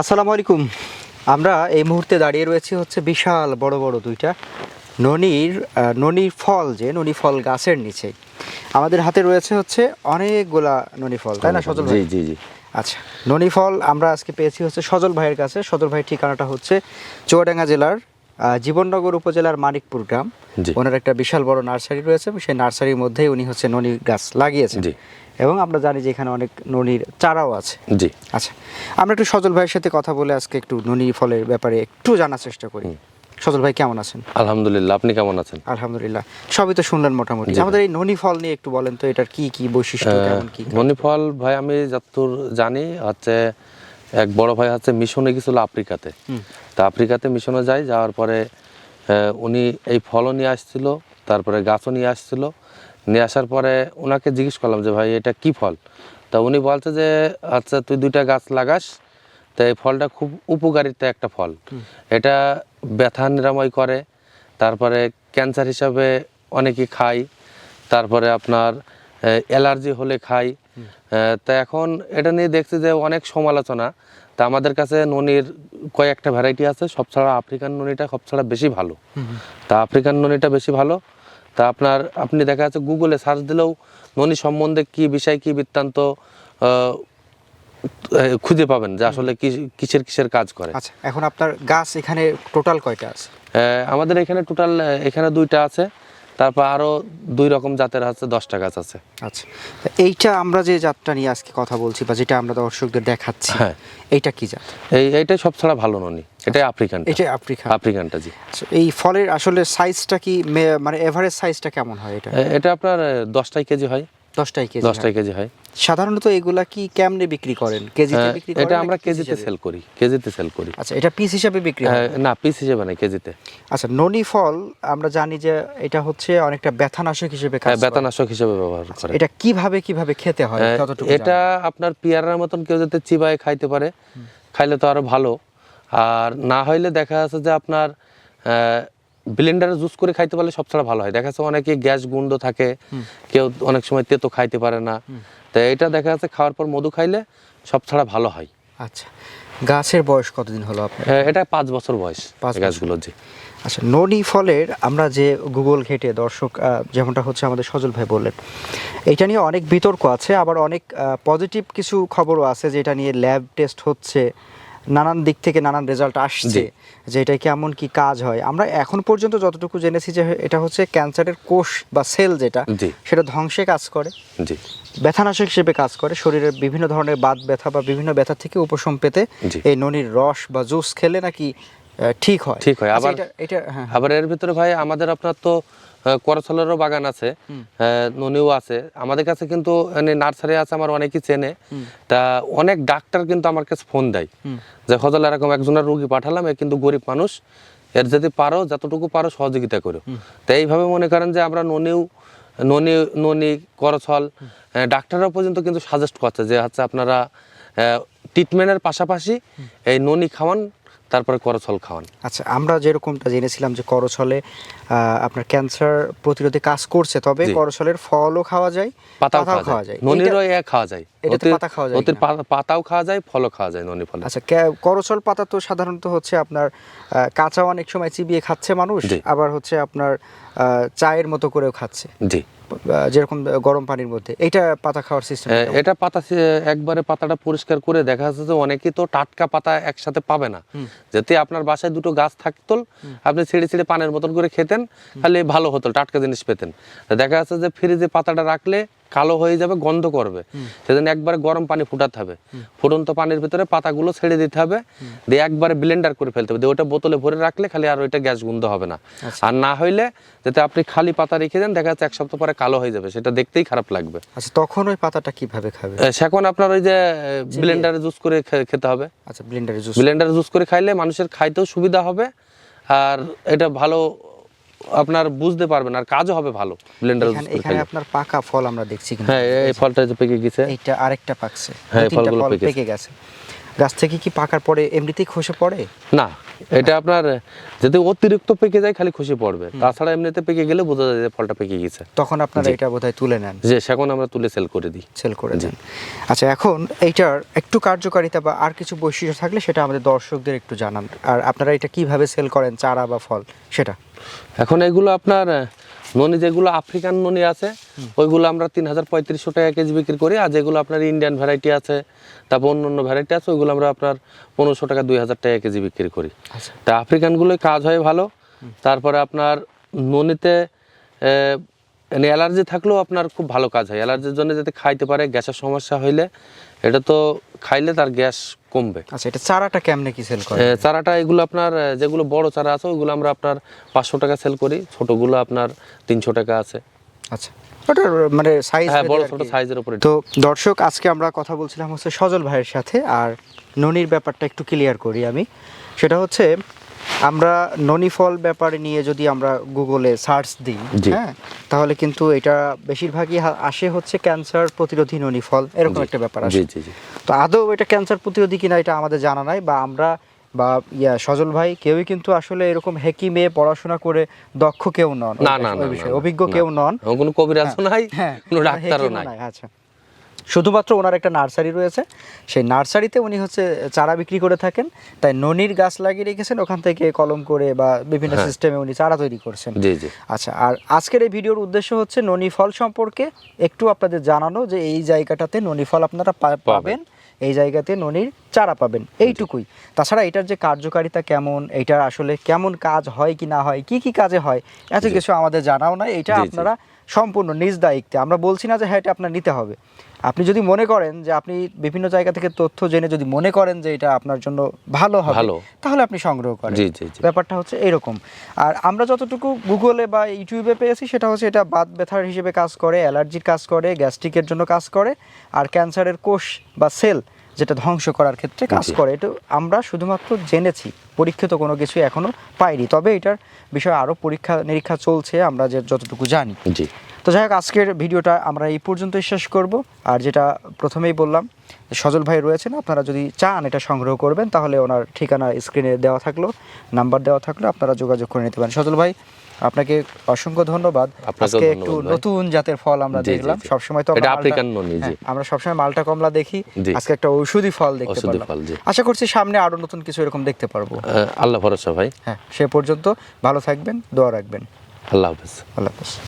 আসসালামু আলাইকুম। আমরা এই মুহূর্তে দাঁড়িয়ে রয়েছি হচ্ছে বিশাল বড় বড় দুইটা ননির ননির ফল যে ননি ফল গাছের নিচে। আমাদের হাতে রয়েছে হচ্ছে অনেকগুলা ননি ফল। তাই না সজল ভাই? জি জি জি। আচ্ছা ননি ফল আমরা আজকে পেয়েছি হচ্ছে সজল ভাইয়ের কাছে। সজল ভাইয়ের ঠিকানাটা হচ্ছে চুয়াডাঙ্গা জেলার জীবননগর উপজেলার মানিকপুর গ্রাম। ওনার একটা বিশাল বড় নার্সারি রয়েছে এবং সেই নার্সারির মধ্যেই উনি হচ্ছে ননি গাছ লাগিয়েছেন। এবং আমরা জানি যে এখানে অনেক ননির চারাও আছে। জি। আচ্ছা আমরা একটু সজল ভাইয়ের সাথে কথা বলে আজকে একটু ননি ফলের ব্যাপারে একটু জানার চেষ্টা করি। সজল ভাই কেমন আছেন? আলহামদুলিল্লাহ আপনি কেমন আছেন? আলহামদুলিল্লাহ সবই তো শুনলেন মোটামুটি। আমাদের এই ননি ফল নিয়ে একটু বলেন তো এটার কি কি বৈশিষ্ট্য কেমন কি? মণিফল ভাই আমি যতদূর জানি হচ্ছে এক বড় ভাই হচ্ছে মিশনে গেছিল আফ্রিকাতে। তা আফ্রিকাতে মিশনে যায় যাওয়ার পরে উনি এই ফলও নিয়ে আসছিল তারপরে গাছও নিয়ে আসছিল। নিয়ে আসার পরে ওনাকে জিজ্ঞেস করলাম যে ভাই এটা কি ফল? তা উনি বলছে যে আচ্ছা তুই দুইটা গাছ লাগাস তো এই ফলটা খুব উপকারিতা একটা ফল। এটা ব্যথা নিরাময় করে তারপরে ক্যান্সার হিসাবে অনেকে খায় তারপরে আপনার অ্যালার্জি হলে আহ, তা এখন এটা নিয়ে দেখছি যে অনেক সমালোচনা। তা আমাদের কাছে ননির কয়েকটা ভ্যারাইটি আছে সব ছাড়া আফ্রিকান ননিটা সব ছাড়া বেশি ভালো। তা আফ্রিকান ননিটা বেশি ভালো। তা আপনার আপনি দেখা যাচ্ছে গুগলে সার্চ দিলেও ননি সম্বন্ধে কি বিষয় কি বৃত্তান্ত খুঁজে পাবেন যে আসলে কিসের কিসের কাজ করে। আচ্ছা এখন আপনার গাছ এখানে টোটাল কয়টা আছে? আমাদের এখানে টোটাল এখানে দুইটা আছে। তারপর আরও দুই রকম জাতের আছে দশটা গাছ আছে। আচ্ছা। এইটা আমরা যে জাতটা নিয়ে আজকে কথা বলছি বা যেটা আমরা দর্শকদের দেখাচ্ছি হ্যাঁ। এইটা কি জাত? এই এইটা সব ছাড়া ভালো ননি এটাই আফ্রিকান এটা আফ্রিকা আফ্রিকানটা জি। আচ্ছা, এই ফলের আসলে সাইজটা কি মানে এভারেজ সাইজটা কেমন হয় এটা? এটা আপনার দশটাই কেজি হয়। দশটাই কেজি দশটাই। কেজি হয়। সাধারণত এগুলা কি কেমনে বিক্রি করেন? কেজিতে বিক্রি করেন এটা আমরা কেজিতে? সেল করি কেজিতে সেল করি। আচ্ছা এটা পিস হিসাবে বিক্রি হয়? না পিস হিসেবে না কেজিতে। আচ্ছা ননি ফল আমরা জানি যে এটা হচ্ছে অনেকটা ব্যথানাশক হিসেবে কাজ হ্যাঁ, করে। বেতনাশক হিসেবে ব্যবহার করে। এটা কীভাবে কীভাবে খেতে হয়? আহ, ততটুকু এটা আপনার পেয়ারার মতন কেউ যাতে চিবায় খাইতে পারে খাইলে তো আরও ভালো। আর না হইলে দেখা যাচ্ছে যে আপনার ব্লেন্ডারে জুস করে খাইতে পারলে সবচেয়ে ভালো হয়। দেখা যাচ্ছে অনেকে গ্যাস গুন্ড থাকে কেউ অনেক সময় তেতো খাইতে পারে না। তো এটা দেখা যাচ্ছে খাওয়ার পর মধু খাইলে সব ছাড়া ভালো হয়। আচ্ছা গাছের বয়স কতদিন হলো আপনার? এটা পাঁচ বছর বয়স পাঁচ গাছগুলো জি। আচ্ছা ননি ফলের আমরা যে গুগল ঘেটে দর্শক যেমনটা হচ্ছে আমাদের সজল ভাই বললেন এটা নিয়ে অনেক বিতর্ক আছে আবার অনেক পজিটিভ কিছু খবরও আছে যেটা নিয়ে ল্যাব টেস্ট হচ্ছে নানান দিক থেকে নানান রেজাল্ট আসছে যে এটা কেমন কি কাজ হয়? আমরা এখন পর্যন্ত যতটুকু জেনেছি যে এটা হচ্ছে ক্যান্সারের কোষ বা সেল যেটা সেটা ধ্বংসে কাজ করে। ব্যথানাশক হিসেবে কাজ করে। শরীরের বিভিন্ন ধরনের বাত ব্যথা বা বিভিন্ন ব্যথা থেকে উপশম পেতে এই ননির রস বা জুস খেলে নাকি ঠিক হয়। ঠিক হয়। আচ্ছা, আবার- এটা- হ্যাঁ হ্যাঁ। আবার এর ভিতরে ভাই আমাদের আপনার তো করছলেরও বাগান আছে ননিও আছে। আমাদের কাছে কিন্তু মানে নার্সারি আছে আমার অনেকেই চেনে। তা অনেক ডাক্তার কিন্তু আমার কাছে ফোন দেয়। যে হজল এরকম একজনের রুগী পাঠালাম এ কিন্তু গরিব মানুষ। এর যদি পারো যতটুকু পারো সহযোগিতা করো। তো এইভাবে মনে করেন যে আমরা ননিও ননি ননি করছল ডাক্তাররা পর্যন্ত কিন্তু সাজেস্ট করছে যে হচ্ছে আপনারা ট্রিটমেন্টের পাশাপাশি এই ননি খাওয়ান তারপরে করছল খাওয়ান। আচ্ছা আমরা যেরকমটা জেনেছিলাম যে করছলে আপনার ক্যান্সার প্রতিরোধে কাজ করছে তবে করছলের ফলও খাওয়া যায় পাতাও খাওয়া যায়। ননিরও এ খাওয়া যায়। এটাতে পাতা খাওয়া যায়? পা- পাতাও খাওয়া যায় ফলও খাওয়া যায় ননি ফলে। আচ্ছা করছল পাতা তো সাধারণত হচ্ছে আপনার কাঁচা অনেক সময় চিবিয়ে খাচ্ছে মানুষ আবার হচ্ছে আপনার আহ, চায়ের মতো করেও খাচ্ছে। জি। যেরকম গরম পানির মধ্যে। এটা পাতা খাওয়ার সিস্টেম এটা পাতা একবারে পাতাটা পরিষ্কার করে দেখা যাচ্ছে যে অনেকেই তো টাটকা পাতা একসাথে পাবে না। যাতে আপনার বাসায় দুটো গাছ থাকতো আপনি ছিঁড়ে ছিঁড়ে পানের মতন করে খেতেন তাহলে ভালো হতো টাটকা জিনিস পেতেন। তা দেখা যাচ্ছে যে ফ্রিজে পাতাটা রাখলে কালো হয়ে যাবে গন্ধ করবে। সেজন্য একবারে গরম পানি ফুটাতে হবে। ফুটন্ত পানির ভিতরে পাতাগুলো ছেড়ে দিতে হবে। দিয়ে একবারে ব্লেন্ডার করে ফেলতে হবে। দিয়ে ওটা বোতলে ভরে রাখলে খালি আর ওইটা গ্যাস গন্ধ হবে না। আর না হইলে যাতে আপনি খালি পাতা রেখে দেন দেখা যাচ্ছে এক সপ্তাহ পরে কালো হয়ে যাবে। সেটা দেখতেই খারাপ লাগবে। আচ্ছা তখন ওই পাতাটা কীভাবে খাবে? সেখন আপনার ওই যে ব্লেন্ডারে জুস করে খেতে হবে। আচ্ছা ব্লেন্ডারে জুস ব্লেন্ডারে জুস করে খাইলে মানুষের খাইতেও সুবিধা হবে। আর এটা ভালো আপনার বুঝতে পারবেন আর কাজও হবে ভালো ব্লেন্ডার এখানে এখানে আপনার পাকা ফল আমরা দেখছি কিনা হ্যাঁ এই ফলটা যে পেকে গেছে। এটা আরেকটা পাকছে। হ্যাঁ, ফলগুলো পেকে গেছে। গাছ থেকে কি পাকার পরে এমনিতেই খসে পড়ে? না এটা আপনার যদি অতিরিক্ত পেকে যায় খালি খুশি পড়বে। তাছাড়া এমনিতে পেকে গেলে বোঝা যায় যে ফলটা পেকে গেছে। তখন আপনারা এটা বোধহয় তুলে নেন। যে সেখন আমরা তুলে সেল করে দিই। সেল করে দেন। আচ্ছা এখন এইটার একটু কার্যকারিতা বা আর কিছু বৈশিষ্ট্য থাকলে সেটা আমাদের দর্শকদের একটু জানান। আর আপনারা এটা কীভাবে সেল করেন চারা বা ফল সেটা? এখন এগুলো আপনার ননি যেগুলো আফ্রিকান ননি আছে ওইগুলো আমরা তিন হাজার পঁয়ত্রিশশো টাকা কেজি বিক্রি করি আর যেগুলো আপনার ইন্ডিয়ান ভ্যারাইটি আছে তারপর অন্য অন্য ভ্যারাইটি আছে ওইগুলো আমরা আপনার পনেরোশো টাকা দুই হাজার টাকা কেজি বিক্রি করি। আচ্ছা। তা আফ্রিকানগুলোই কাজ হয় ভালো তারপরে আপনার ননিতে অ্যালার্জি থাকলেও আপনার খুব ভালো কাজ হয়। অ্যালার্জির জন্য যাতে খাইতে পারে গ্যাসের সমস্যা হইলে এটা তো খাইলে তার গ্যাস কমবে। আচ্ছা এটা চারাটা কেমনে কি সেল করে চারাটা এগুলো আপনার যেগুলো বড় চারা আছে ওইগুলো আমরা আপনার পাঁচশো টাকা সেল করি। ছোটগুলো আপনার তিনশো টাকা আছে। আচ্ছা ওটা মানে সাইজ হ্যাঁ বড় ছোট সাইজের উপরে। তো দর্শক আজকে আমরা কথা বলছিলাম হচ্ছে সজল ভাইয়ের সাথে আর ননির ব্যাপারটা একটু ক্লিয়ার করি আমি। সেটা হচ্ছে আমরা ননি ফল ব্যাপারে নিয়ে যদি আমরা গুগলে সার্চ দিই হ্যাঁ তাহলে কিন্তু এটা বেশিরভাগই আসে হচ্ছে ক্যান্সার প্রতিরোধী ননি ফল এরকম একটা ব্যাপার আসে। জি তো আদৌ এটা ক্যান্সার প্রতিরোধী কিনা এটা আমাদের জানা নাই বা আমরা বা ইয়া সজল ভাই কেউই কিন্তু আসলে এরকম হেকিমে পড়াশোনা করে দক্ষ কেউ নন। না না অভিজ্ঞ কেউ নন। কোনো কবিরাজও নাই? হ্যাঁ কোনো ডাক্তারও নাই, আচ্ছা। শুধুমাত্র ওনার একটা নার্সারি রয়েছে। সেই নার্সারিতে উনি হচ্ছে চারা বিক্রি করে থাকেন। তাই ননির গাছ লাগিয়ে রেখেছেন ওখান থেকে কলম করে বা বিভিন্ন হ্যাঁ। সিস্টেমে উনি চারা তৈরি করছেন। জি জি। আচ্ছা আর আজকের এই ভিডিওর উদ্দেশ্য হচ্ছে ননি ফল সম্পর্কে একটু আপনাদের জানানো যে এই জায়গাটাতে ননি ফল আপনারা পাবেন। এই জায়গাতে ননির চারা পাবেন। এইটুকুই। তাছাড়া এটার যে কার্যকারিতা কেমন এটার আসলে কেমন কাজ হয় কি না হয় কি কি কাজে হয় এত কিছু আমাদের জানাও না এটা। আপনারা সম্পূর্ণ নিজ দায়িত্বে। আমরা বলছি না যে হ্যাঁ এটা আপনার নিতে হবে। আপনি যদি মনে করেন যে আপনি বিভিন্ন জায়গা থেকে তথ্য জেনে যদি মনে করেন যে এটা আপনার জন্য ভালো হবে। তাহলে আপনি সংগ্রহ করেন। ব্যাপারটা হচ্ছে এরকম। আর আমরা যতটুকু গুগলে বা ইউটিউবে পেয়েছি সেটা হচ্ছে এটা বাত ব্যথার হিসেবে কাজ করে অ্যালার্জির কাজ করে গ্যাস্ট্রিকের জন্য কাজ করে আর ক্যান্সারের কোষ বা সেল যেটা ধ্বংস করার ক্ষেত্রে কাজ করে। এটা আমরা শুধুমাত্র জেনেছি পরীক্ষিত কোনো কিছু এখনও পাইনি। তবে এটার বিষয়ে আরও পরীক্ষা নিরীক্ষা চলছে আমরা যে যতটুকু জানি। জি। তো যাই হোক আজকের ভিডিওটা আমরা এই পর্যন্তই শেষ করব। আর যেটা প্রথমেই বললাম সজল ভাই রয়েছেন আপনারা যদি চান এটা সংগ্রহ করবেন তাহলে ওনার ঠিকানা স্ক্রিনে দেওয়া থাকল নাম্বার দেওয়া থাকল আপনারা যোগাযোগ করে নিতে পারেন। সজল ভাই আপনাকে অসংখ্য ধন্যবাদ। আজকে একটু নতুন জাতের ফল আমরা দেখলাম। সবসময় তো আমরা। হ্যাঁ, আমরা সবসময় মালটা কমলা দেখি। আজকে একটা ঔষধি ফল দেখতে পারলাম। আশা করছি সামনে আরও নতুন কিছু এরকম দেখতে পারব। আল্লাহ ভরসা ভাই। হ্যাঁ সে পর্যন্ত ভালো থাকবেন দোয়া রাখবেন। আল্লাহ হাফেজ। আল্লাহ হাফেজ।